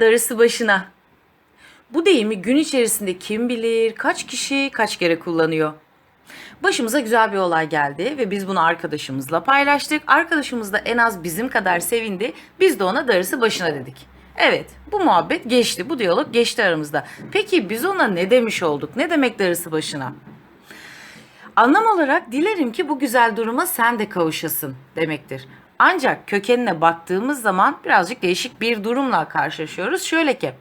darısı başına. Bu deyimi gün içerisinde kim bilir kaç kişi kaç kere kullanıyor. Başımıza güzel bir olay geldi ve biz bunu arkadaşımızla paylaştık. Arkadaşımız da en az bizim kadar sevindi. Biz de ona darısı başına dedik. Evet, bu muhabbet geçti, bu diyalog geçti aramızda. Peki biz ona ne demiş olduk? Ne demek darısı başına? Anlam olarak dilerim ki bu güzel duruma sen de kavuşasın demektir. Ancak kökenine baktığımız zaman birazcık değişik bir durumla karşılaşıyoruz. Şöyle ki,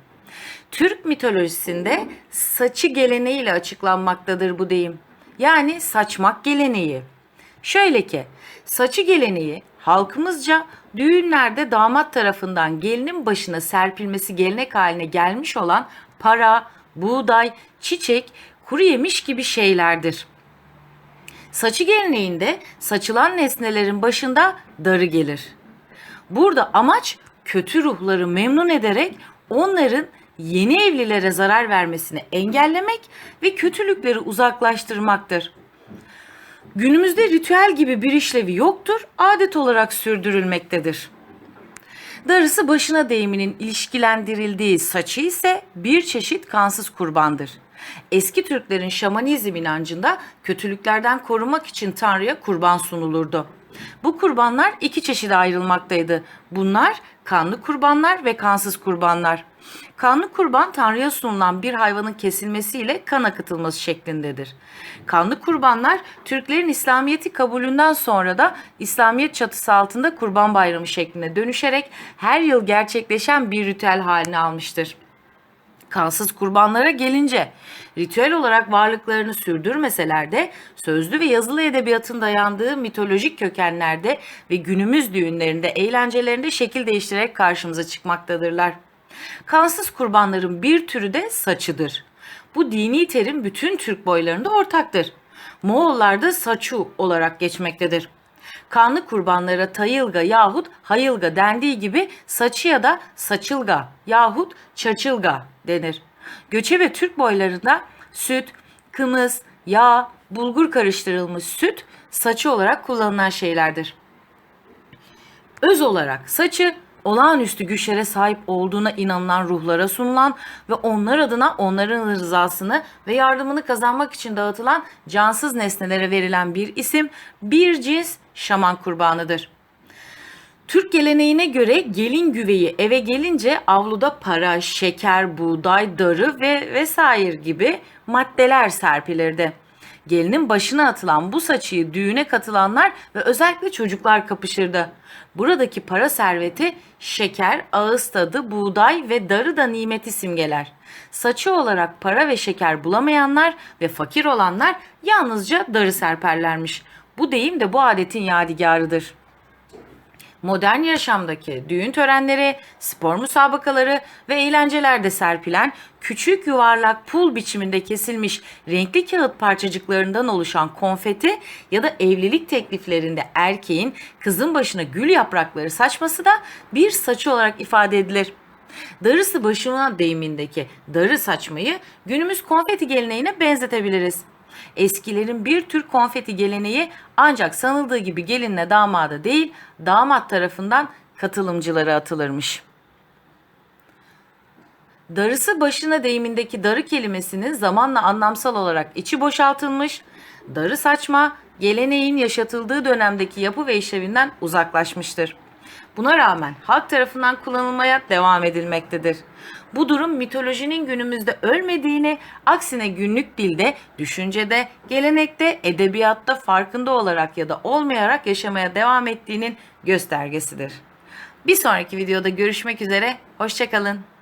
Türk mitolojisinde saçı geleneğiyle açıklanmaktadır bu deyim. Yani saçmak geleneği. Şöyle ki, saçı geleneği halkımızca düğünlerde damat tarafından gelinin başına serpilmesi gelenek haline gelmiş olan para, buğday, çiçek, kuru yemiş gibi şeylerdir. Saçı geleneğinde saçılan nesnelerin başında darı gelir. Burada amaç kötü ruhları memnun ederek onların yeni evlilere zarar vermesini engellemek ve kötülükleri uzaklaştırmaktır. Günümüzde ritüel gibi bir işlevi yoktur, adet olarak sürdürülmektedir. Darısı başına deyiminin ilişkilendirildiği saçı ise bir çeşit kansız kurbandır. Eski Türklerin şamanizm inancında kötülüklerden korunmak için Tanrı'ya kurban sunulurdu. Bu kurbanlar iki çeşide ayrılmaktaydı. Bunlar kanlı kurbanlar ve kansız kurbanlar. Kanlı kurban Tanrı'ya sunulan bir hayvanın kesilmesiyle kan akıtılması şeklindedir. Kanlı kurbanlar Türklerin İslamiyet'i kabulünden sonra da İslamiyet çatısı altında kurban bayramı şekline dönüşerek her yıl gerçekleşen bir ritüel haline almıştır. Kansız kurbanlara gelince ritüel olarak varlıklarını sürdürmeseler de sözlü ve yazılı edebiyatın dayandığı mitolojik kökenlerde ve günümüz düğünlerinde, eğlencelerinde şekil değiştirerek karşımıza çıkmaktadırlar. Kansız kurbanların bir türü de saçıdır. Bu dini terim bütün Türk boylarında ortaktır. Moğollarda saçu olarak geçmektedir. Kanlı kurbanlara tayılga yahut hayılga dendiği gibi saçı ya da saçılga yahut çaçılga denir. Göçebe Türk boylarında süt, kımız, yağ, bulgur karıştırılmış süt saçı olarak kullanılan şeylerdir. Öz olarak saçı olağanüstü güçlere sahip olduğuna inanılan ruhlara sunulan ve onlar adına onların rızasını ve yardımını kazanmak için dağıtılan cansız nesnelere verilen bir isim, bir cins şaman kurbanıdır. Türk geleneğine göre gelin güveyi eve gelince avluda para, şeker, buğday, darı ve vesaire gibi maddeler serpilirdi. Gelinin başına atılan bu saçıyı düğüne katılanlar ve özellikle çocuklar kapışırdı. Buradaki para serveti şeker, ağız tadı, buğday ve darı da nimeti simgeler. Saçı olarak para ve şeker bulamayanlar ve fakir olanlar yalnızca darı serperlermiş. Bu deyim de bu adetin yadigarıdır modern yaşamdaki düğün törenleri, spor müsabakaları ve eğlencelerde serpilen küçük yuvarlak pul biçiminde kesilmiş renkli kağıt parçacıklarından oluşan konfeti ya da evlilik tekliflerinde erkeğin kızın başına gül yaprakları saçması da bir saçı olarak ifade edilir. Darısı başına deyimindeki darı saçmayı günümüz konfeti geleneğine benzetebiliriz. Eskilerin bir tür konfeti geleneği ancak sanıldığı gibi gelinle damada değil, damat tarafından katılımcılara atılırmış. Darısı başına deyimindeki darı kelimesinin zamanla anlamsal olarak içi boşaltılmış, darı saçma, geleneğin yaşatıldığı dönemdeki yapı ve işlevinden uzaklaşmıştır. Buna rağmen halk tarafından kullanılmaya devam edilmektedir. Bu durum mitolojinin günümüzde ölmediğini, aksine günlük dilde, düşüncede, gelenekte, edebiyatta farkında olarak ya da olmayarak yaşamaya devam ettiğinin göstergesidir. Bir sonraki videoda görüşmek üzere, hoşçakalın.